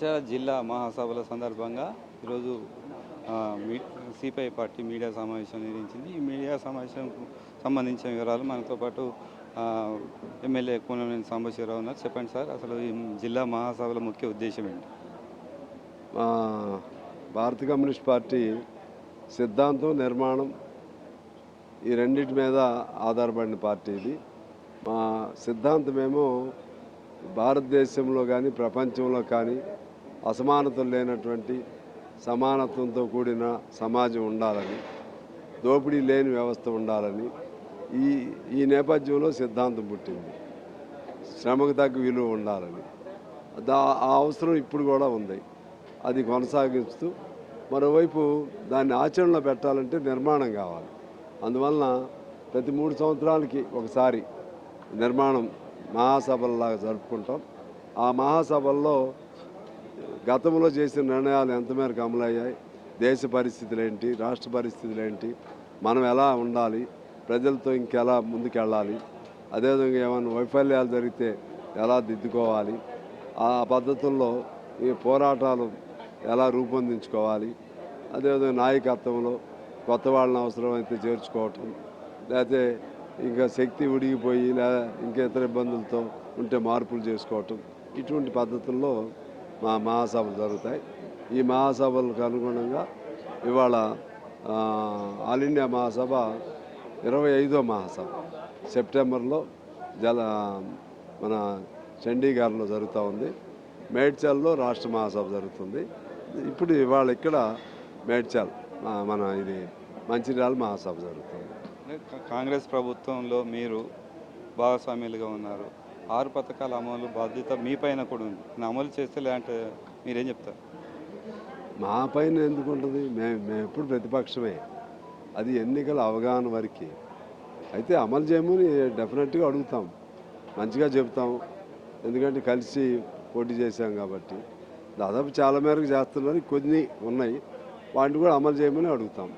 మంచిర్యాల జిల్లా మహాసభల సందర్భంగా ఈరోజు మీ సిపిఐ పార్టీ మీడియా సమావేశం నిర్వహించింది. ఈ మీడియా సమావేశం సంబంధించిన వివరాలు మనతో పాటు ఎమ్మెల్యే కూననేని సాంబశివరావు ఉన్నారు. చెప్పండి సార్ అసలు ఈ జిల్లా మహాసభల ముఖ్య ఉద్దేశం ఏంటి? భారత కమ్యూనిస్ట్ పార్టీ సిద్ధాంతం నిర్మాణం ఈ రెండింటి మీద ఆధారపడిన పార్టీ ఇది. మా సిద్ధాంతమేమో భారతదేశంలో కానీ ప్రపంచంలో కానీ అసమానతలు లేనటువంటి సమానత్వంతో కూడిన సమాజం ఉండాలని దోపిడీ లేని వ్యవస్థ ఉండాలని ఈ ఈ నేపథ్యంలో సిద్ధాంతం పుట్టింది. శ్రమకు తగ్గ విలువ ఉండాలని. దా ఆ అవసరం ఇప్పుడు కూడా ఉంది. అది కొనసాగిస్తూ మరోవైపు దాన్ని ఆచరణలో పెట్టాలంటే నిర్మాణం కావాలి. అందువలన ప్రతి మూడు సంవత్సరాలకి ఒకసారి నిర్మాణం మహాసభల్లాగా జరుపుకుంటాం. ఆ మహాసభల్లో గతంలో చేసిన నిర్ణయాలు ఎంతమేరకు అమలయ్యాయి? దేశ పరిస్థితులు ఏంటి? రాష్ట్ర పరిస్థితులు ఏంటి? మనం ఎలా ఉండాలి? ప్రజలతో ఇంకెలా ముందుకెళ్ళాలి? అదేవిధంగా ఏమైనా వైఫల్యాలు జరిగితే ఎలా దిద్దుకోవాలి? ఆ పద్ధతుల్లో ఈ పోరాటాలు ఎలా రూపొందించుకోవాలి? అదేవిధంగా నాయకత్వంలో కొత్త వాళ్ళని అవసరమైతే చేర్చుకోవటం లేకపోతే ఇంకా శక్తి ఉడిగిపోయి లేదా ఇంకా ఇతర ఇబ్బందులతో ఉంటే మార్పులు చేసుకోవటం ఇటువంటి పద్ధతుల్లో మా మహాసభలు జరుగుతాయి. ఈ మహాసభలకు అనుగుణంగా ఇవాళ ఆల్ ఇండియా మహాసభ ఇరవై ఐదో మహాసభ. సెప్టెంబర్లో జల మన చండీగఢ్లో జరుగుతూ ఉంది. మేడ్చల్లో రాష్ట్ర మహాసభ జరుగుతుంది. ఇప్పుడు ఇవాళ ఇక్కడ మేడ్చల్ మన ఇది మంచిర్యాల మహాసభ జరుగుతుంది. కాంగ్రెస్ ప్రభుత్వంలో మీరు భాగస్వామ్యులుగా ఉన్నారు. ఆరు పథకాల అమలు బాధ్యత మీ పైన కూడా ఉంది. నేను అమలు చేస్తే లేదంటే మీరేం చెప్తారు? మా పైన ఎందుకు ఉంటుంది? మేము మేము ఎప్పుడు ప్రతిపక్షమే. అది ఎన్నికల అవగాహన వరకు. అయితే అమలు చేయమని డెఫినెట్గా అడుగుతాం. మంచిగా చెప్తాం ఎందుకంటే కలిసి పోటీ చేశాం కాబట్టి. దాదాపు చాలా మేరకు చేస్తున్నారు. కొన్ని ఉన్నాయి. వాటిని కూడా అమలు చేయమని అడుగుతాం.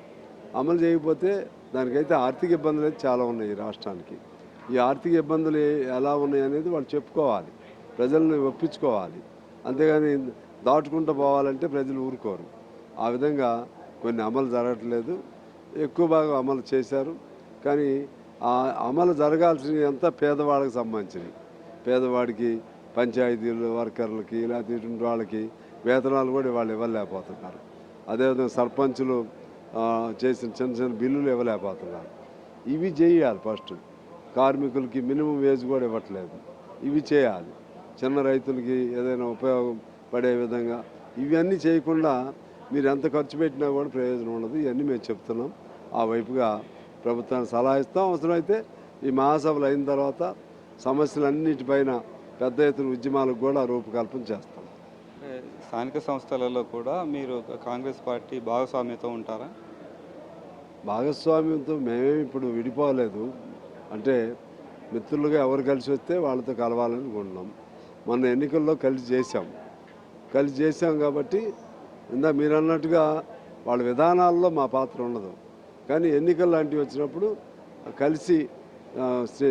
అమలు చేయకపోతే దానికైతే ఆర్థిక ఇబ్బందులు అయితే చాలా ఉన్నాయి రాష్ట్రానికి. ఈ ఆర్థిక ఇబ్బందులు ఎలా ఉన్నాయి అనేది వాళ్ళు చెప్పుకోవాలి. ప్రజల్ని ఒప్పించుకోవాలి. అంతేగాని దాటుకుంటూ పోవాలంటే ప్రజలు ఊరుకోరు. ఆ విధంగా కొన్ని అమలు జరగట్లేదు. ఎక్కువ భాగం అమలు చేశారు. కానీ ఆ అమలు జరగాల్సినవి అంతా పేదవాళ్ళకి సంబంధించినవి. పేదవాడికి పంచాయతీలు వర్కర్లకి లేకపోతే ఇటువంటి వాళ్ళకి వేతనాలు కూడా వాళ్ళు ఇవ్వలేకపోతున్నారు. అదేవిధంగా సర్పంచులు చేసిన చిన్న చిన్న బిల్లులు ఇవ్వలేకపోతున్నారు. ఇవి చేయాలి ఫస్ట్. కార్మికులకి మినిమం వేజ్ కూడా ఇవ్వట్లేదు. ఇవి చేయాలి. చిన్న రైతులకి ఏదైనా ఉపయోగం పడే విధంగా ఇవన్నీ చేయకుండా మీరు ఎంత ఖర్చు పెట్టినా కూడా ప్రయోజనం ఉండదు. ఇవన్నీ మేము చెప్తున్నాం. ఆ వైపుగా ప్రభుత్వాన్ని సలహా ఇస్తాం. అవసరమైతే ఈ మహాసభలు అయిన తర్వాత సమస్యలన్నిటిపైన పెద్ద ఎత్తున ఉద్యమాలకు కూడా రూపకల్పన చేస్తాం. స్థానిక సంస్థలలో కూడా మీరు కాంగ్రెస్ పార్టీ భాగస్వామ్యత ఉంటారా? భాగస్వామ్యంతో మేమేమి ఇప్పుడు విడిపోలేదు. అంటే మిత్రులుగా ఎవరు కలిసి వస్తే వాళ్ళతో కలవాలని అనుకుంటున్నాం మొన్న ఎన్నికల్లో కలిసి చేశాం. కలిసి చేశాం కాబట్టి ఇందా మీరు అన్నట్టుగా వాళ్ళ విధానాల్లో మా పాత్ర ఉండదు. కానీ ఎన్నికలు లాంటివి వచ్చినప్పుడు కలిసి స్నే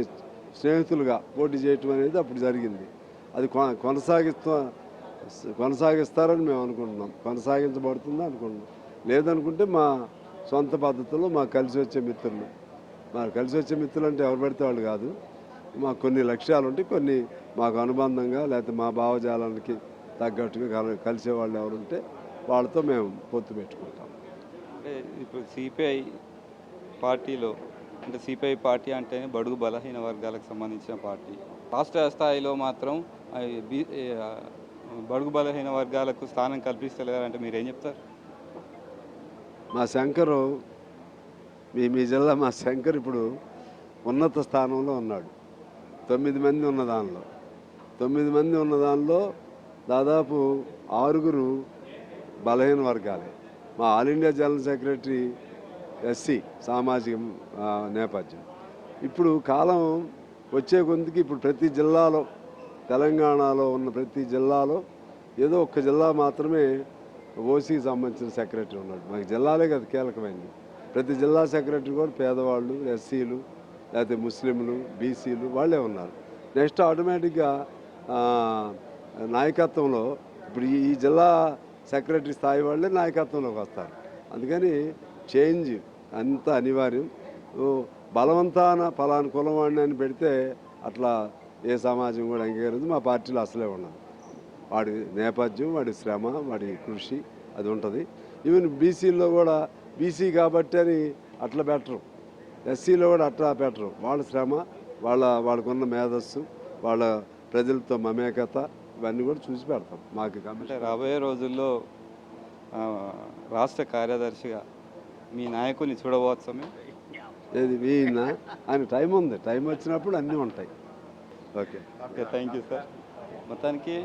స్నేహితులుగా పోటీ చేయటం అనేది అప్పుడు జరిగింది. అది కొనసాగిస్తా కొనసాగిస్తారని మేము అనుకుంటున్నాం. కొనసాగించబడుతుందా అనుకుంటున్నాం. లేదనుకుంటే మా సొంత పద్ధతుల్లో మాకు కలిసి వచ్చే మిత్రులు. మాకు కలిసి వచ్చే మిత్రులు అంటే ఎవరు పడితే వాళ్ళు కాదు. మాకు కొన్ని లక్ష్యాలు ఉంటాయి కొన్ని మాకు అనుబంధంగా లేకపోతే మా భావజాలానికి తగ్గట్టుగా కల- కలిసే వాళ్ళు ఎవరుంటే వాళ్ళతో మేము పొత్తు పెట్టుకుంటాం. అంటే ఇప్పుడు సిపిఐ పార్టీలో అంటే సిపిఐ పార్టీ అంటేనే బడుగు బలహీన వర్గాలకు సంబంధించిన పార్టీ. రాష్ట్ర స్థాయిలో మాత్రం బడుగు బలహీన వర్గాలకు స్థానం కల్పిస్తలేరంటే మీరు ఏం చెప్తారు? మా శంకరు మీ మీ జిల్లా మా శంకర్ ఇప్పుడు ఉన్నత స్థానంలో ఉన్నాడు. తొమ్మిది మంది ఉన్న దానిలో. తొమ్మిది మంది ఉన్న దానిలో దాదాపు ఆరుగురు బలహీన వర్గాలే. మా all India general secretary SC సామాజిక నేపథ్యం. ఇప్పుడు కాలం వచ్చే కొందికి ఇప్పుడు ప్రతి జిల్లాలో తెలంగాణలో ఉన్న ప్రతి జిల్లాలో ఏదో ఒక్క జిల్లా మాత్రమే ఓసీకి సంబంధించిన సెక్రటరీ ఉన్నాడు. మాకు జిల్లాలే కదా కీలకమైంది ప్రతి జిల్లా సెక్రటరీ కూడా పేదవాళ్ళు ఎస్సీలు లేకపోతే ముస్లింలు బీసీలు వాళ్ళే ఉన్నారు. నెక్స్ట్ ఆటోమేటిక్గా నాయకత్వంలో ఇప్పుడు ఈ జిల్లా సెక్రటరీ స్థాయి వాళ్ళే నాయకత్వంలోకి వస్తారు. అందుకని చేంజ్ అంత అనివార్యం. బలవంతాన ఫలాని కులం వాడిని అని పెడితే అట్లా ఏ సమాజం కూడా అంగీకరించదు. మా పార్టీలో అసలే ఉన్నాం వాడి నేపథ్యం వాడి శ్రమ వాడి కృషి అది ఉంటుంది. ఈవెన్ బీసీల్లో కూడా బీసీ కాబట్టి అని అట్లా పెట్టరు. ఎస్సీలో కూడా అట్లా పెట్టరు. వాళ్ళ శ్రమ వాళ్ళ వాళ్ళకున్న మేధస్సు వాళ్ళ ప్రజలతో మమేకత ఇవన్నీ కూడా చూసి పెడతాం. మాకు అంటే కమిషన్ రాబోయే రోజుల్లో రాష్ట్ర కార్యదర్శిగా మీ నాయకుని చూడవచ్చమే ఏది వీణ ఆయన టైం ఉంది. టైం వచ్చినప్పుడు అన్నీ ఉంటాయి. Okay. Okay thank you sir. మొత్తానికి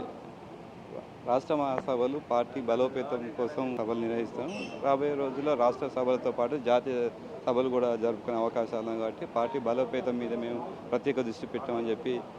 రాష్ట్ర మహాసభలు పార్టీ బలోపేతం కోసం సభలు నిర్వహిస్తాం. రాబోయే రోజుల్లో రాష్ట్ర సభలతో పాటు జాతీయ సభలు కూడా జరుపుకునే అవకాశాలు కాబట్టి పార్టీ బలోపేతం మీద మేము ప్రత్యేక దృష్టి పెట్టామని చెప్పి